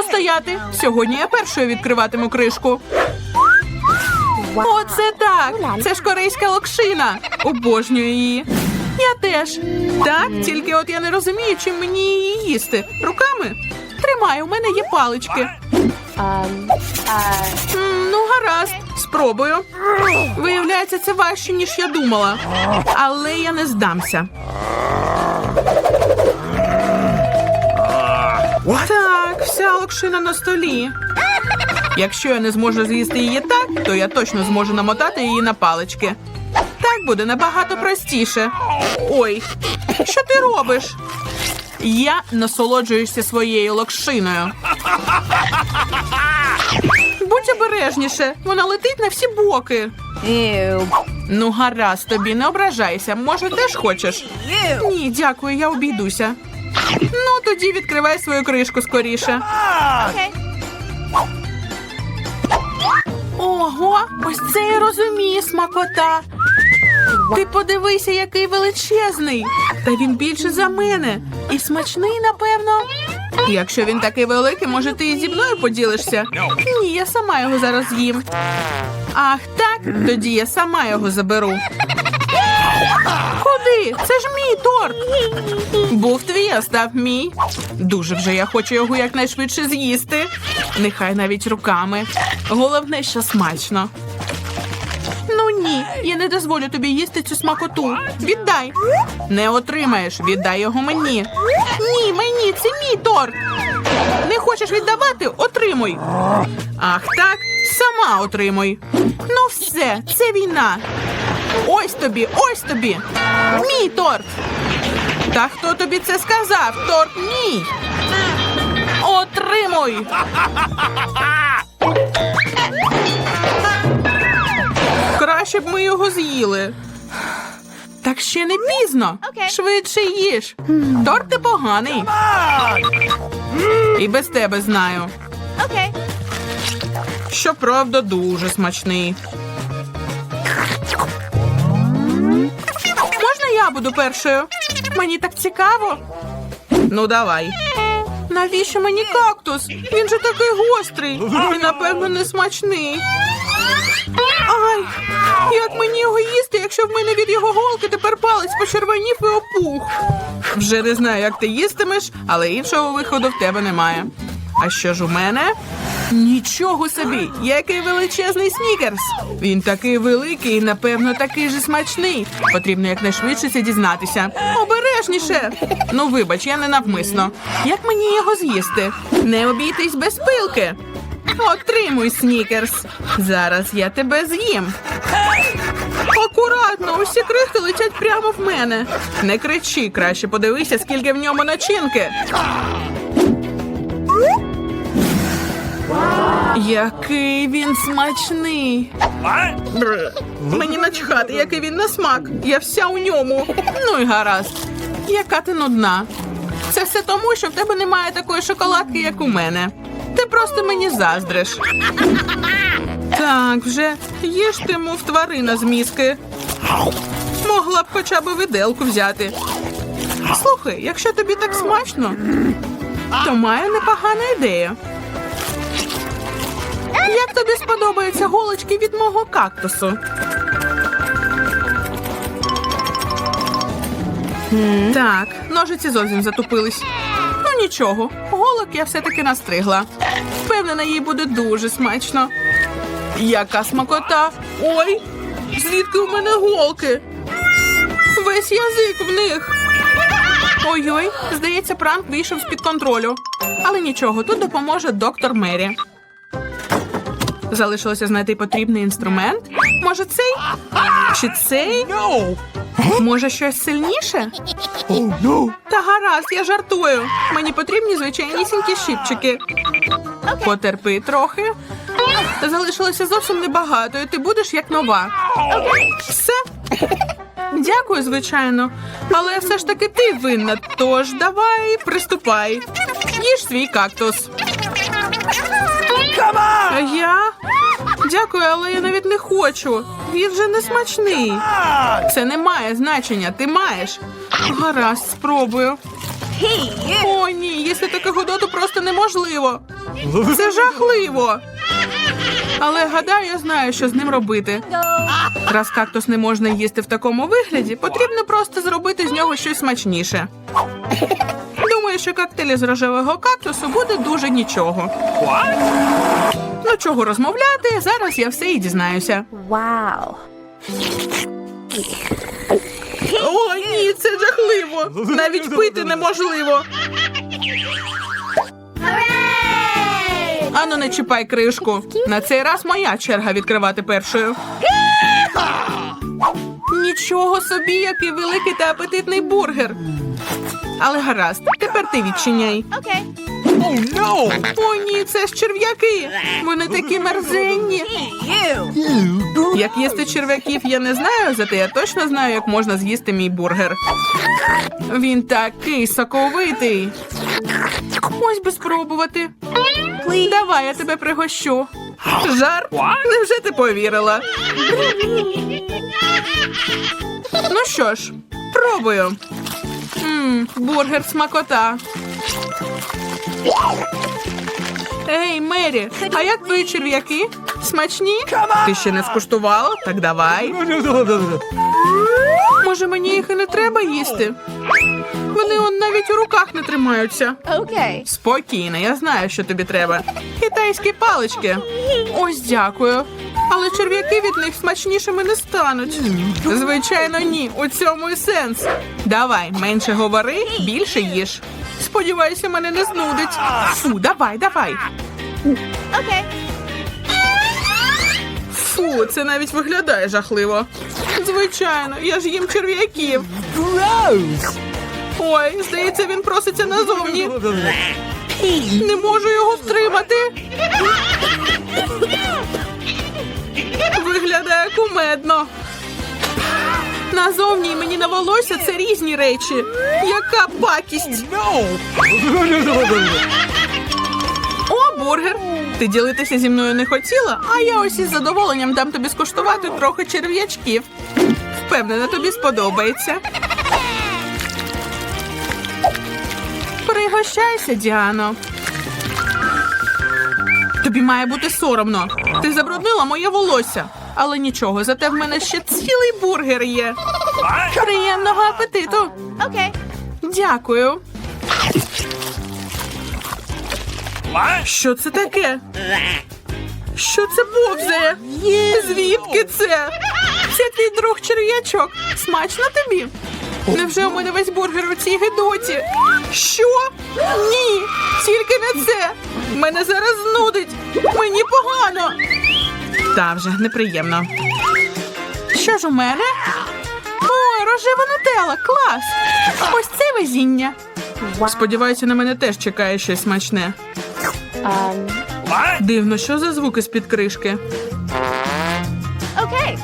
Ану стояти. Сьогодні я першою відкриватиму кришку. Оце так! Це ж корейська локшина. Обожнюю її. Я теж. Так, тільки от я не розумію, чим мені її їсти. Руками? Тримай, у мене є палички. Ну, гаразд, спробую. Виявляється, це важче, ніж я думала. Але я не здамся. Так, вся локшина на столі. Якщо я не зможу з'їсти її так, то я точно зможу намотати її на палички. Так буде набагато простіше. Ой, що ти робиш? Я насолоджуюся своєю локшиною. Будь обережніше, вона летить на всі боки. ew. Ну, гаразд тобі, не ображайся. Може, теж хочеш? Ні, дякую, я обійдуся. Ну, тоді відкривай свою кришку скоріше. Ого, ось це я розумію, смакота. Ти подивися, який величезний. Та він більше за мене. І смачний, напевно. Якщо він такий великий, може ти і зі мною поділишся? Ні, я сама його зараз з'їм. Ах, так? Тоді я сама його заберу. Куди? Це ж мій торт. Був твій, а став мій. Дуже вже я хочу його якнайшвидше з'їсти. Нехай навіть руками. Головне, що смачно. Ну ні, я не дозволю тобі їсти цю смакоту. Віддай. Не отримаєш, віддай його мені. Ні, мені, це мій торт. Не хочеш віддавати? Отримуй. Ах так, сама отримуй. Ну все, це війна. Ось тобі, ось тобі. Мій торт. Та хто тобі це сказав? Торт мій. Отримуй. Краще б ми його з'їли. Так ще не пізно. Швидше їж. Торт непоганий. І без тебе знаю. Щоправда, дуже смачний. Буду першою? Мені так цікаво. Ну, давай. Навіщо мені кактус? Він же такий гострий і, напевно, не смачний. Ай, як мені його їсти, якщо в мене від його голки тепер палець почервонів і опух. Вже не знаю, як ти їстимеш, але іншого виходу в тебе немає. А що ж у мене? Нічого собі, який величезний снікерс. Він такий великий і, напевно, такий же смачний. Потрібно якнайшвидше це дізнатися. Обережніше. Ну, вибач, я не навмисно. Як мені його з'їсти? Не обійтись без пилки. Отримуй, снікерс. Зараз я тебе з'їм. Акуратно, усі крихти летять прямо в мене. Не кричи, краще подивися, скільки в ньому начинки. Який він смачний. Мені начхати, який він на смак. Я вся у ньому. Ну і гаразд. Яка ти нудна. Це все тому, що в тебе немає такої шоколадки, як у мене. Ти просто мені заздриш. Так, вже їж ти, мов тварина з мізки. Могла б хоча б виделку взяти. Слухай, якщо тобі так смачно, то маю непогану ідею. Тобі сподобаються голочки від мого кактусу? Так, ножиці зовсім затупились. Ну нічого, голок я все-таки настригла. Впевнена, їй буде дуже смачно. Яка смакота! Ой, звідки у мене голки? Весь язик в них. Ой-ой, здається, пранк вийшов з-під контролю. Але нічого, тут допоможе доктор Мері. Залишилося знайти потрібний інструмент. Може, цей? Чи цей? Може, щось сильніше? Та гаразд, я жартую. Мені потрібні звичайнісінькі щипчики. Потерпи трохи. Залишилося зовсім небагато, і ти будеш як нова. Все. Дякую, звичайно. Але все ж таки ти винна. Тож давай, приступай. Їж свій кактус. А я? Дякую, але я навіть не хочу. Він же не смачний. Це не має значення, ти маєш. Гаразд, спробую. О, ні, їсти таке годоту просто неможливо. Це жахливо. Але гадаю, я знаю, що з ним робити. Раз кактус не можна їсти в такому вигляді, потрібно просто зробити з нього щось смачніше. Думаю, що коктейль з рожевого кактусу буде дуже нічого. Ну чого розмовляти? Зараз я все і дізнаюся. Wow. О, ні, це жахливо. Навіть пити неможливо. Ану, не чіпай кришку. На цей раз моя черга відкривати першою. Нічого собі, який великий та апетитний бургер. Але гаразд, тепер ти відчиняй. Okay. О, ні, це ж черв'яки. Вони такі мерзенні. Як їсти черв'яків, я не знаю, зате я точно знаю, як можна з'їсти мій бургер. Він такий соковитий. Ось би спробувати. Давай, я тебе пригощу. Жар? Невже ти повірила? Ну що ж, пробую. Мм, бургер смакота. Ей, Мері, а як твої черв'яки? Смачні? Ти ще не скуштувала? Так давай. Може, мені їх і не треба їсти? Вони он навіть у руках не тримаються. Okay. Спокійно, я знаю, що тобі треба. Китайські палички. Ось дякую. Але черв'яки від них смачнішими не стануть. Звичайно, ні. У цьому і сенс. Давай, менше говори, більше їж. Сподіваюся, мене не знудить. Фу, давай, давай. Okay. Фу, це навіть виглядає жахливо. Звичайно, я ж їм черв'яків. Ой, здається, він проситься назовні. Не можу його втримати. Виглядає кумедно. Назовні і мені на волосся це різні речі. Яка пакість! О, бургер! Ти ділитися зі мною не хотіла, а я ось із задоволенням дам тобі скуштувати трохи черв'ячків. Впевнена, тобі сподобається. Пригощайся, Діано. Тобі має бути соромно. Ти забруднила моє волосся. Але нічого, зате в мене ще цілий бургер є. Приємного апетиту. Okay. Дякую. Що це таке? Що це повзає? Звідки це? Це твій друг черв'ячок. Смачно тобі? Невже у мене весь бургер у цій гидоті? Що? Ні, тільки не це. Мене зараз знудить. Мені погано. Та вже неприємно. Що ж у мене? Ой, рожева нутелла, клас! Ось це везіння. Сподіваюся, на мене теж чекає щось смачне. Дивно, що за звуки з-під кришки? Okay.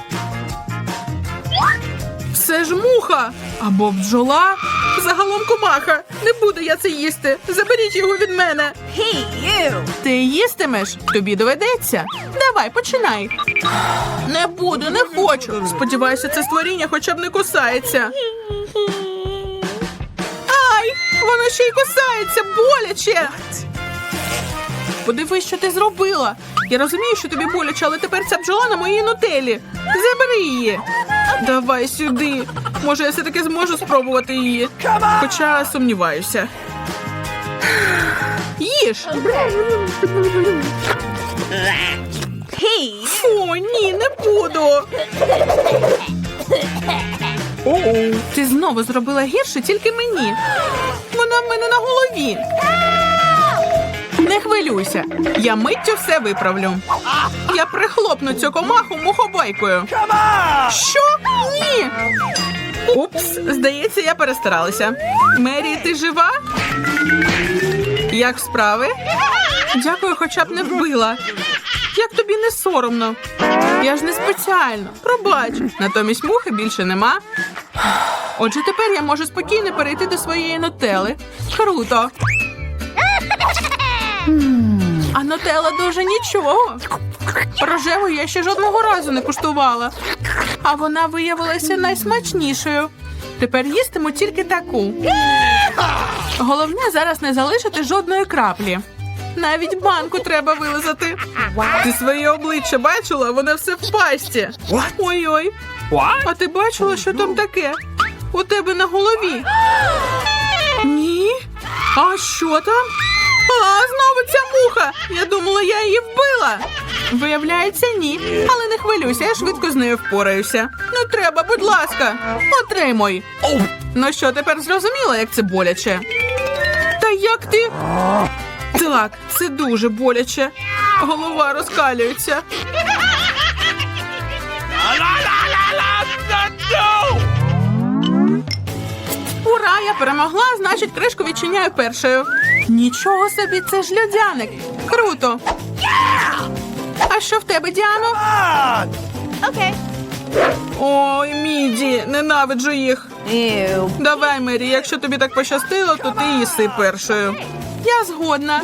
Все ж муха або бджола. Загалом комаха. Не буду я це їсти. Заберіть його від мене. Hey, you. Ти їстимеш? Тобі доведеться. Давай, починай. Не буду, не хочу. Сподіваюся, це створіння хоча б не кусається. Ай! Воно ще й кусається, боляче. Подивись, що ти зробила. Я розумію, що тобі боляче, але тепер ця бджола на моїй нутелі. Забери її. Давай сюди. Може, я все-таки зможу спробувати її. Хоча сумніваюся. Їж. Фу, ні, не буду. Ти знову зробила гірше тільки мені. Вона в мене на голові. Не хвилюйся, я миттю все виправлю. Я прихлопну цю комаху мухобайкою. Що? Ні. Упс, здається, я перестаралася. Мері, ти жива? Як справи? Дякую, хоча б не вбила. Як тобі не соромно? Я ж не спеціально. Пробач. Натомість мухи більше нема. Отже, тепер я можу спокійно перейти до своєї нутели. Круто. А нутела дуже нічого. Рожеву я ще жодного разу не куштувала. А вона виявилася найсмачнішою. Тепер їстиму тільки таку. Головне зараз не залишити жодної краплі. Навіть банку треба вилизати. Ти своє обличчя бачила? Воно все в пасті. Ой-ой. А ти бачила, що там таке? У тебе на голові. Ні. А що там? А, знову ця думала, я її вбила. Виявляється, ні. Але не хвилюйся, я швидко з нею впораюся. Не треба, будь ласка, отримуй. Ну що, тепер зрозуміла, як це боляче? Та як ти? Так, це дуже боляче. Голова розкалюється. Ура, я перемогла, значить, кришку відчиняю першою. Нічого собі, це ж льодяник. Круто. А що в тебе, Діано? Okay. Ой, Міді, ненавиджу їх. Ew. Давай, Мері, якщо тобі так пощастило, то ти їси першою. Я згодна.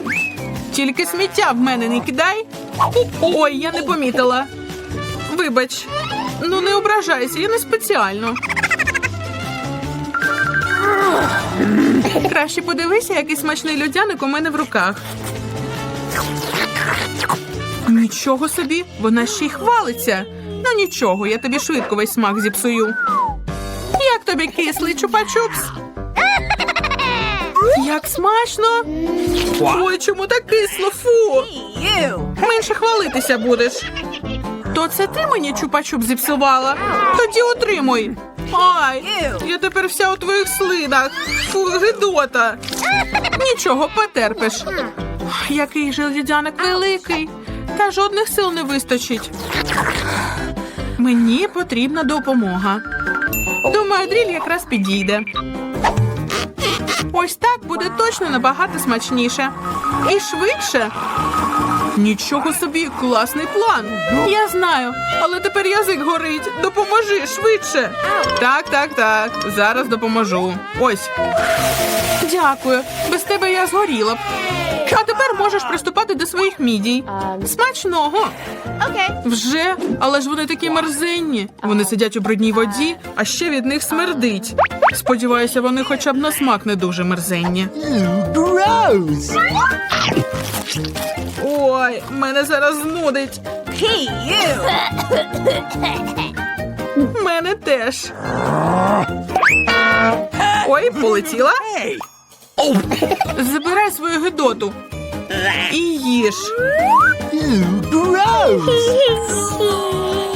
Тільки сміття в мене не кидай. Ой, я не помітила. Вибач, ну не ображайся, я не спеціально. Краще подивися, який смачний льодяник у мене в руках. Нічого собі, вона ще й хвалиться. Ну нічого, я тобі швидко весь смак зіпсую. Як тобі кислий чупа-чупс? Як смачно! Ой, чому так кисло? Фу! Менше хвалитися будеш. То це ти мені чупа-чуп зіпсувала? Тоді отримуй. Ай, я тепер вся у твоїх слинах. Фу, гидота. Нічого, потерпиш. Який же льодяник великий. Та жодних сил не вистачить. Мені потрібна допомога. Думаю, дріль якраз підійде. Ось так буде точно набагато смачніше. І швидше. Нічого собі, класний план. Я знаю, але тепер язик горить. Допоможи швидше. Так, так, так. Зараз допоможу. Ось. Дякую. Без тебе я згоріла б. А тепер можеш приступати до своїх мідій. Смачного. Okay. Вже, але ж вони такі мерзенні. Вони сидять у брудній воді, а ще від них смердить. Сподіваюся, вони хоча б на смак не дуже мерзенні. Gross! Ой, мене зараз знудить. Hey, you. Мене теж. Ой, полетіла. Забирай свою гидоту. І їж.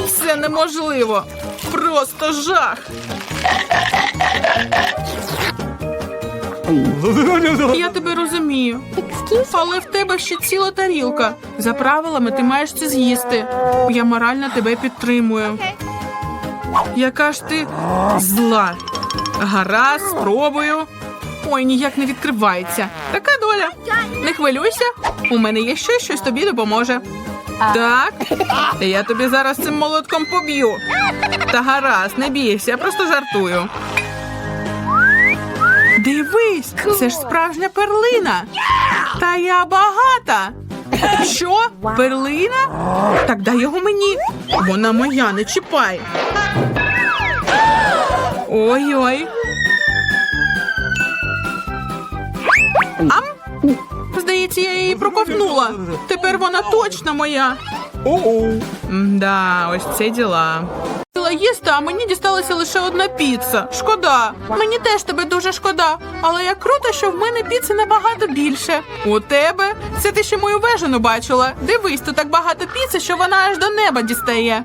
Це неможливо. Просто жах. Я тебе розумію. Але в тебе ще ціла тарілка. За правилами ти маєш це з'їсти. Я морально тебе підтримую. Яка ж ти зла. Гаразд, спробую. Ой, ніяк не відкривається. Така доля. Не хвилюйся, у мене є щось, щось тобі допоможе. Так, я тобі зараз цим молотком поб'ю. Та гаразд, не бійся, я просто жартую. Дивись, це ж справжня перлина. Та я багата. Що? Перлина? Так дай його мені. Вона моя, не чіпай. Ой-ой. Ам? Здається, я її проковтнула. Тепер вона точно моя. Да, ось це діла. Хотіла їсти, а мені дісталася лише одна піца. Шкода. Мені теж тебе дуже шкода. Але як круто, що в мене піци набагато більше. У тебе? Це ти ще мою вежину бачила. Дивись, тут так багато піци, що вона аж до неба дістає.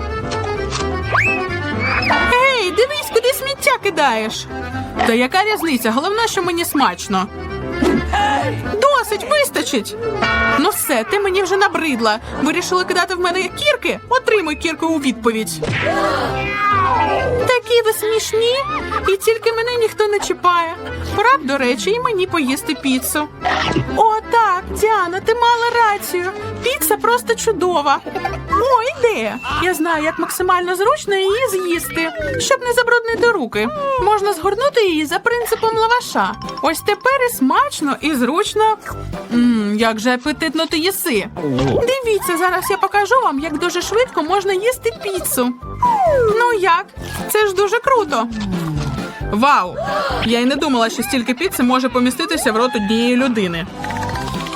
Ей, дивись, куди сміття кидаєш. Та яка різниця? Головне, що мені смачно. Досить, вистачить. Ну все, ти мені вже набридла. Вирішила кидати в мене кірки? Отримуй кірку у відповідь. Такі ви смішні, і тільки мене ніхто не чіпає. Пора б, до речі, і мені поїсти піцу. О, так, Діана, ти мала рацію. Піца просто чудова. О, ідея. Я знаю, як максимально зручно її з'їсти, щоб не забруднити руки. Можна згорнути її за принципом лаваша. Ось тепер і смачно, і зручно. Мм, як же апетитно ти їси. Дивіться, зараз я покажу вам, як дуже швидко можна їсти піцу. Ну як? Це ж дуже круто. Вау! Я й не думала, що стільки піци може поміститися в рот однієї людини.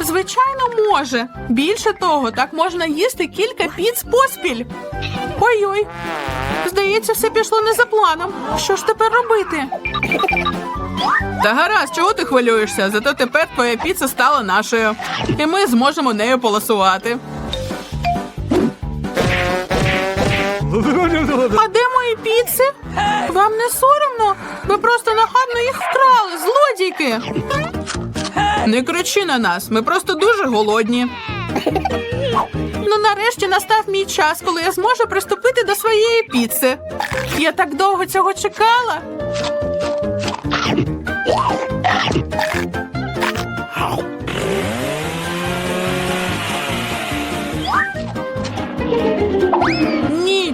Звичайно, може. Більше того, так можна їсти кілька піц поспіль. Ой-ой. Здається, все пішло не за планом. Що ж тепер робити? Та гаразд, чого ти хвилюєшся? Зато тепер твоя піца стала нашою. І ми зможемо нею полосувати. А де мої піци? Вам не соромно? Ви просто нахабно їх вкрали, злодійки. Не кричи на нас, ми просто дуже голодні. Ну, нарешті настав мій час, коли я зможу приступити до своєї піци. Я так довго цього чекала.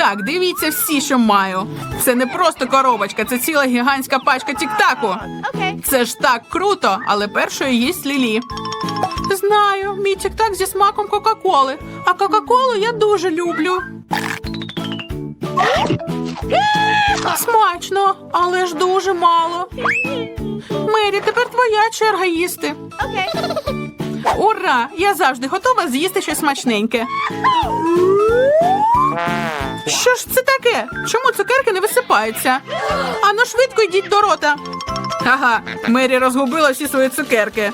Так, дивіться всі, що маю. Це не просто коробочка, це ціла гігантська пачка тік-таку. Це ж так круто, але першою їсть Лілі. Знаю, мій тік-так зі смаком Кока-Коли. А Кока-Колу я дуже люблю. Смачно, але ж дуже мало. Мері, тепер твоя черга їсти. Ура! Я завжди готова з'їсти щось смачненьке. Що ж це таке? Чому цукерки не висипаються? Ану швидко йдіть до рота. Ага, Мері розгубила всі свої цукерки.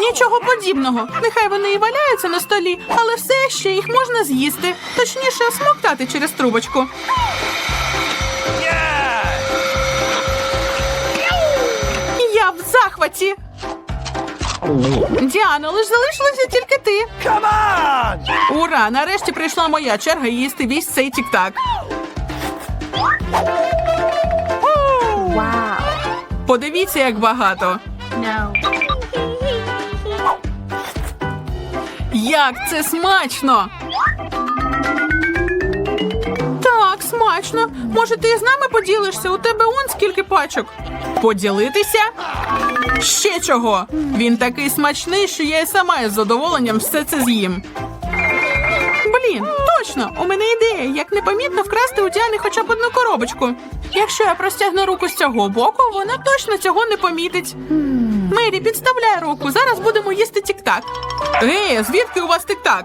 Нічого подібного. Нехай вони і валяються на столі, але все ще їх можна з'їсти. Точніше, смоктати через трубочку. Я в захваті. Діано, лиш залишилася тільки ти. Ура! Нарешті прийшла моя черга їсти весь цей тік-так. Wow. Подивіться, як багато. No. Як це смачно! Так, смачно. Може, ти з нами поділишся? У тебе он скільки пачок. Поділитися? Ще чого? Він такий смачний, що я й сама із задоволенням все це з'їм. Блін, точно, у мене ідея, як непомітно вкрасти у Діани хоча б одну коробочку. Якщо я простягну руку з цього боку, вона точно цього не помітить. Мері, підставляй руку. Зараз будемо їсти тік-так. Ей, звідки у вас тік-так?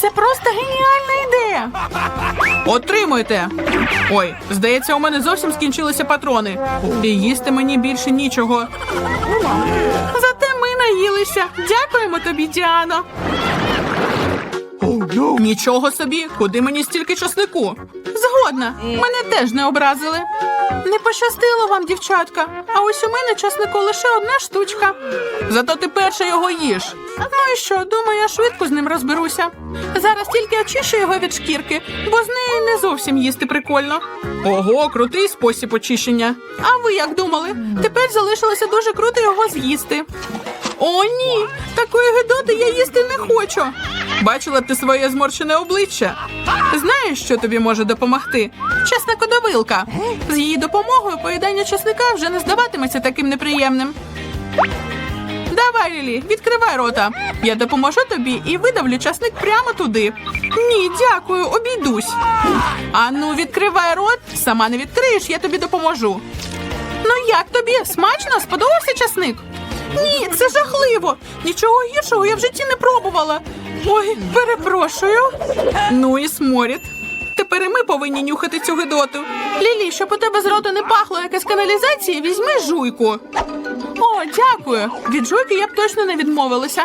Це просто геніальна ідея. Отримуйте. Ой, здається, у мене зовсім скінчилися патрони. І їсти мені більше нічого. Зате ми наїлися. Дякуємо тобі, Діано. Нічого собі, куди мені стільки часнику? Згодна, мене теж не образили. Не пощастило вам, дівчатка. А ось у мене часнику лише одна штучка. Зато ти перша його їж. Ну і що, думаю, я швидко з ним розберуся. Зараз тільки очищу його від шкірки, бо з нею не зовсім їсти прикольно. Ого, крутий спосіб очищення. А ви як думали? Тепер залишилося дуже круто його з'їсти. О, ні! Такої гидоти я їсти не хочу. Бачила б ти своє зморщене обличчя. Знаєш, що тобі може допомогти? Чесникодавилка. З її допомогою поїдання чесника вже не здаватиметься таким неприємним. Да, Давай, Лілі, відкривай рота. Я допоможу тобі і видавлю часник прямо туди. Ні, дякую, обійдусь. А ну, відкривай рот, сама не відкриєш, я тобі допоможу. Ну як тобі? Смачно? Сподобався часник? Ні, це жахливо. Нічого гіршого я в житті не пробувала. Ой, перепрошую. Ну і сморід. Тепер і ми повинні нюхати цю гидоту. Лілі, щоб у тебе з рота не пахло якась каналізація, візьми жуйку. О, дякую. Від жуйки я б точно не відмовилася.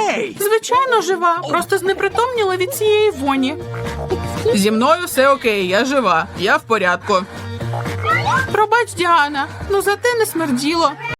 Hey! Звичайно, жива. Просто знепритомніла від цієї воні. Зі мною все окей, я жива. Я в порядку. Пробач, Діана, ну зате не смерділо.